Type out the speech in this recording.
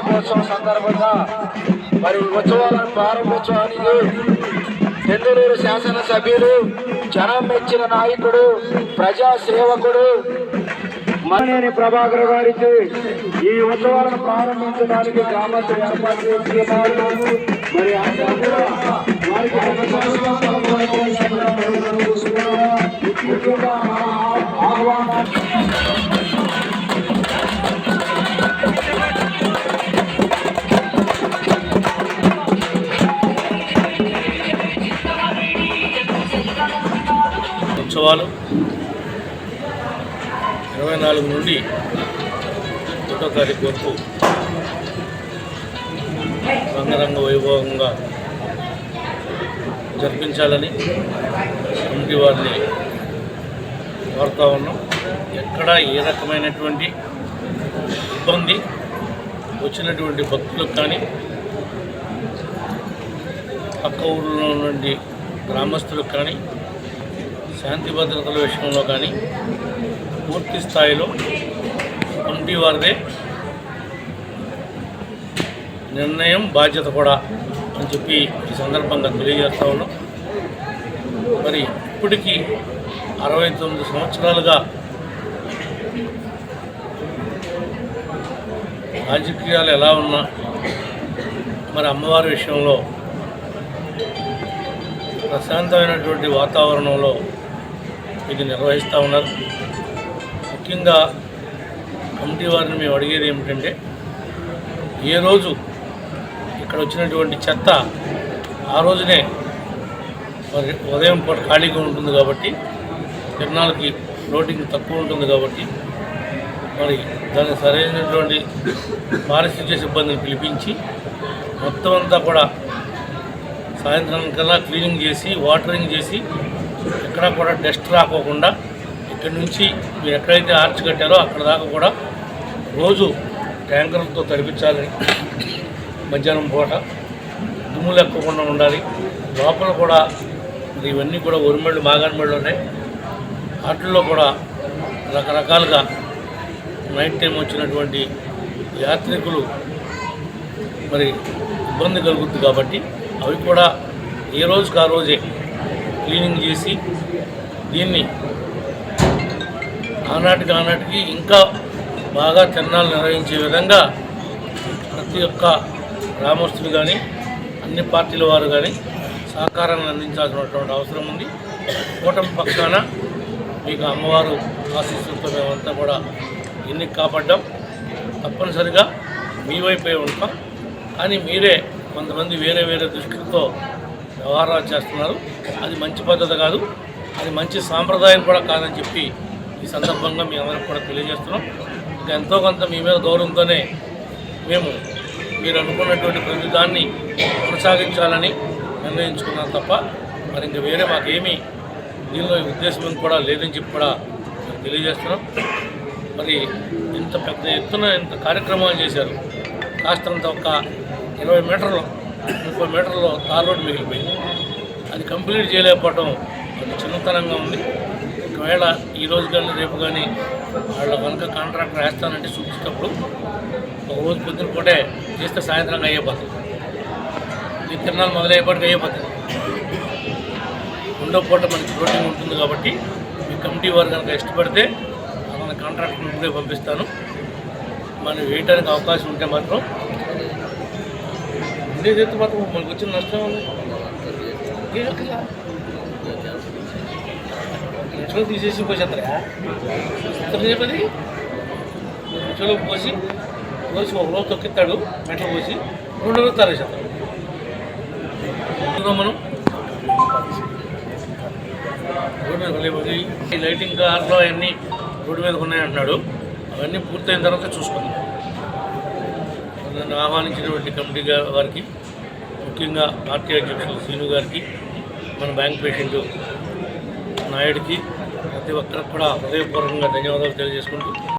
దీపోత్సవం సందర్భంగా మరి ఉత్సవాలను ప్రారంభోత్సవానికి చంద్రూరు శాసనసభ్యులు జనం మెచ్చిన నాయకుడు ప్రజా సేవకుడు మనేని ప్రభాకర్ గారికి ఈ ఉత్సవాలను ప్రారంభించడానికి గ్రామస్తులు ఏర్పాటు చేస్తున్నారు. మరి అందరూ వారికి ముఖ్యంగా ఉత్సవాలు ఇరవై నాలుగు నుండి ఒకటో తారీఖు వరకు రంగరంగ వైభవంగా జరిపించాలని కమిటీ వారిని కోరుతా ఉన్నాం. ఎక్కడ ఏ రకమైనటువంటి ఇబ్బంది వచ్చినటువంటి భక్తులకు కానీ పక్క ఊళ్ళో నుండి గ్రామస్తులకు కానీ శాంతి భద్రతల విషయంలో కానీ పూర్తి స్థాయిలో కమిటీ వారిదే నిర్ణయం బాధ్యత కూడా అని చెప్పి ఈ సందర్భంగా తెలియజేస్తా ఉన్నాం. మరి ఇప్పటికీ అరవై తొమ్మిది సంవత్సరాలుగా రాజకీయాలు ఎలా ఉన్నా మరి అమ్మవారి విషయంలో ప్రశాంతమైనటువంటి వాతావరణంలో ఇది నిర్వహిస్తూ ఉన్నారు. ముఖ్యంగా కమిటీ వారిని మేము అడిగేది ఏమిటంటే ఏ రోజు ఇక్కడ వచ్చినటువంటి చెత్త ఆ రోజునే ఉదయం పూట ఖాళీగా ఉంటుంది కాబట్టి తిరణాలకి ఫ్లోటింగ్ తక్కువ ఉంటుంది కాబట్టి మరి దానికి సరైనటువంటి పారిశుద్ధ్య సిబ్బందిని పిలిపించి మొత్తం అంతా కూడా సాయంత్రం కల్లా క్లీనింగ్ చేసి వాటరింగ్ చేసి ఎక్కడ కూడా డస్ట్ రాకోకుండా ఇక్కడ నుంచి మీరు ఎక్కడైతే ఆర్చ్ కట్టారో అక్కడ దాకా కూడా రోజు ట్యాంకర్లతో తడిపించాలని మధ్యాహ్నం పూట దుమ్ము ఎక్కకుండా ఉండాలి. లోపల కూడా ఇవన్నీ కూడా ఉరిమెళ్ళు మాగానమెళ్ళు ఉన్నాయి. వాటిల్లో కూడా రకరకాలుగా నైట్ టైం వచ్చినటువంటి యాత్రికులు మరి ఇబ్బంది కలుగుద్ది కాబట్టి అవి కూడా ఏ రోజుకి ఆ రోజే క్లీనింగ్ చేసి దీన్ని ఆనాటికి ఆనాటికి ఇంకా బాగా తిరణాలు నిర్వహించే విధంగా ప్రతి ఒక్క గ్రామస్తులు కానీ అన్ని పార్టీల వారు కానీ సహకారాన్ని అందించాల్సినటువంటి అవసరం ఉంది. కూటమి పక్షాన మీకు అమ్మవారు ఆశీస్సులతో మేమంతా కూడా ఎన్నిక కాపాడ్డాం. తప్పనిసరిగా మీ వైపే ఉంటాం. కానీ మీరే కొంతమంది వేరే వేరే దృష్టితో వ్యవహారాలు చేస్తున్నారు. అది మంచి పద్ధతి కాదు అది మంచి సాంప్రదాయం కూడా కాదని చెప్పి ఈ సందర్భంగా మీ అందరికి కూడా తెలియజేస్తున్నాం. ఇంకా ఎంతో కొంత మీ మీద గౌరవంతోనే మేము మీరు అనుకున్నటువంటి ప్రతి దాన్ని కొనసాగించాలని నిర్ణయించుకున్నాం తప్ప మరి ఇంకా వేరే మాకేమీ దీనిలో ఉద్దేశం కూడా లేదని చెప్పి కూడా తెలియజేస్తున్నాం. మరి ఇంత పెద్ద ఎత్తున ఇంత కార్యక్రమాలు చేశారు. కాస్తంత ఒక ఇరవై మీటర్లు ముప్పై మీటర్లో తార్ రోడ్డు మిగిలిపోయింది. అది కంప్లీట్ చేయలేకపోవటం కొంచెం చిన్నతనంగా ఉంది. ఒకవేళ ఈ రోజు కానీ రేపు కానీ వాళ్ళ కనుక కాంట్రాక్ట్ వేస్తానంటే చూపించేటప్పుడు ఒక రోజు పొద్దున పూటే చేస్తే సాయంత్రం అయ్యేపోతుంది ఈ తిరణాలు మొదలయ్యేపటికి అయిపోతుంది రెండో పూట మనకి రోటింగ్ ఉంటుంది కాబట్టి మీ కమిటీ వారు కనుక ఇష్టపడితే మన కాంట్రాక్టర్ ఇప్పుడే పంపిస్తాను. మనం వేయటానికి అవకాశం ఉంటే మాత్రం. ఉండేది చేస్తే మాత్రం మనకు వచ్చిన నష్టం ఉంది లక్షలు తీసేసి పోసేస్తారా ఇతను చెప్పది లక్షలు పోసి పోసి ఒక రోజు తొక్కిస్తాడు మెట్లు పోసి రెండు రోజులు తరేసేస్తాడు మనం రోడ్డు మీద ఈ లైటింగ్ కార్లో అవన్నీ రోడ్డు మీద ఉన్నాయంటున్నాడు అవన్నీ పూర్తయిన తర్వాత చూసుకుందాం నన్ను ఆహ్వానించినటువంటి కమిటీ గా- వారికి ముఖ్యంగా పార్టీ అధ్యక్షులు శ్రీను గారికి మన బ్యాంక్ పేషెంట్ నాయుడికి ప్రతి ఒక్కరికి కూడా హృదయపూర్వకంగా ధన్యవాదాలు తెలియజేసుకుంటూ